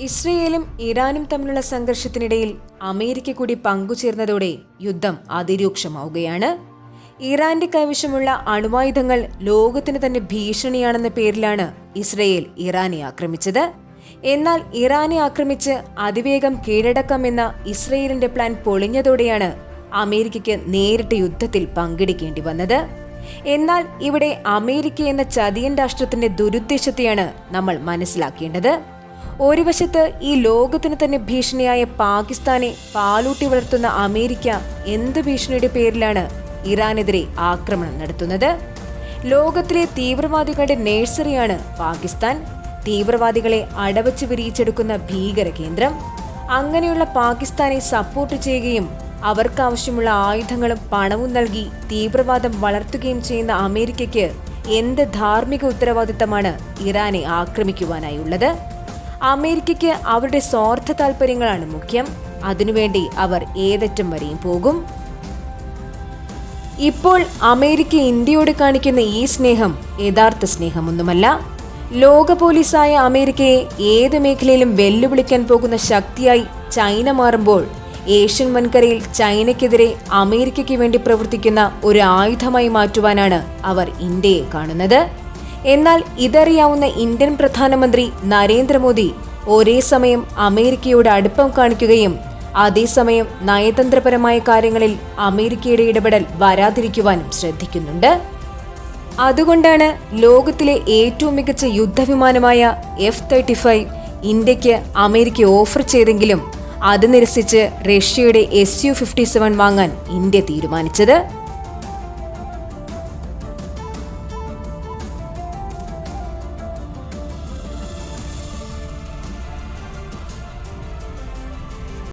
ഇസ്രയേലും ഇറാനും തമ്മിലുള്ള സംഘർഷത്തിനിടയിൽ അമേരിക്ക കൂടി പങ്കുചേർന്നതോടെ യുദ്ധം അതിരൂക്ഷമാവുകയാണ്. ഇറാന്റെ കൈവശമുള്ള അണുവായുധങ്ങൾ ലോകത്തിന് തന്നെ ഭീഷണിയാണെന്ന പേരിലാണ് ഇസ്രയേൽ ഇറാനെ ആക്രമിച്ചത്. എന്നാൽ ഇറാനെ ആക്രമിച്ച് അതിവേഗം കീഴടക്കാമെന്ന ഇസ്രയേലിന്റെ പ്ലാൻ പൊളിഞ്ഞതോടെയാണ് അമേരിക്കയ്ക്ക് നേരിട്ട് യുദ്ധത്തിൽ പങ്കെടുക്കേണ്ടി വന്നത്. എന്നാൽ ഇവിടെ അമേരിക്ക എന്ന ചതിയൻ രാഷ്ട്രത്തിന്റെ ദുരുദ്ദേശത്തെയാണ് നമ്മൾ മനസ്സിലാക്കേണ്ടത്. ഒരു വശത്ത് ഈ ലോകത്തിന് തന്നെ ഭീഷണിയായ പാകിസ്ഥാനെ പാലൂട്ടി വളർത്തുന്ന അമേരിക്ക എന്ത് ഭീഷണിയുടെ പേരിലാണ് ഇറാനെതിരെ ആക്രമണം നടത്തുന്നത്? ലോകത്തിലെ തീവ്രവാദികളുടെ നേഴ്സറിയാണ് പാകിസ്ഥാൻ. തീവ്രവാദികളെ അടവച്ച് വിരിയിച്ചെടുക്കുന്ന ഭീകര കേന്ദ്രം. അങ്ങനെയുള്ള പാകിസ്ഥാനെ സപ്പോർട്ട് ചെയ്യുകയും അവർക്കാവശ്യമുള്ള ആയുധങ്ങളും പണവും നൽകി തീവ്രവാദം വളർത്തുകയും ചെയ്യുന്ന അമേരിക്കയ്ക്ക് എന്ത് ധാർമ്മിക ഉത്തരവാദിത്തമാണ് ഇറാനെ ആക്രമിക്കുവാനായുള്ളത്? അമേരിക്കയ്ക്ക് അവരുടെ സ്വാർത്ഥ താല്പര്യങ്ങളാണ് മുഖ്യം. അതിനുവേണ്ടി അവർ ഏതറ്റം വരെയും പോകും. ഇപ്പോൾ അമേരിക്ക ഇന്ത്യയോട് കാണിക്കുന്ന ഈ സ്നേഹം യഥാർത്ഥ സ്നേഹമൊന്നുമല്ല. ലോക പോലീസായ അമേരിക്കയെ ഏത് മേഖലയിലും വെല്ലുവിളിക്കാൻ പോകുന്ന ശക്തിയായി ചൈന മാറുമ്പോൾ ഏഷ്യൻ വൻകരയിൽ ചൈനയ്ക്കെതിരെ അമേരിക്കയ്ക്ക് വേണ്ടി പ്രവർത്തിക്കുന്ന ഒരു ആയുധമായി മാറ്റുവാനാണ് അവർ ഇന്ത്യയെ കാണുന്നത്. എന്നാൽ ഇതറിയാവുന്ന ഇന്ത്യൻ പ്രധാനമന്ത്രി നരേന്ദ്രമോദി ഒരേ സമയം അമേരിക്കയോട് അടുപ്പം കാണിക്കുകയും അതേസമയം നയതന്ത്രപരമായ കാര്യങ്ങളിൽ അമേരിക്കയുടെ ഇടപെടൽ വരാതിരിക്കുവാനും ശ്രദ്ധിക്കുന്നുണ്ട്. അതുകൊണ്ടാണ് ലോകത്തിലെ ഏറ്റവും മികച്ച യുദ്ധവിമാനമായ എഫ് തേർട്ടി ഫൈവ് ഇന്ത്യയ്ക്ക് അമേരിക്ക ഓഫർ ചെയ്തെങ്കിലും അത് നിരസിച്ച് റഷ്യയുടെ എസ് യു ഫിഫ്റ്റി സെവൻ വാങ്ങാൻ ഇന്ത്യ തീരുമാനിച്ചത്.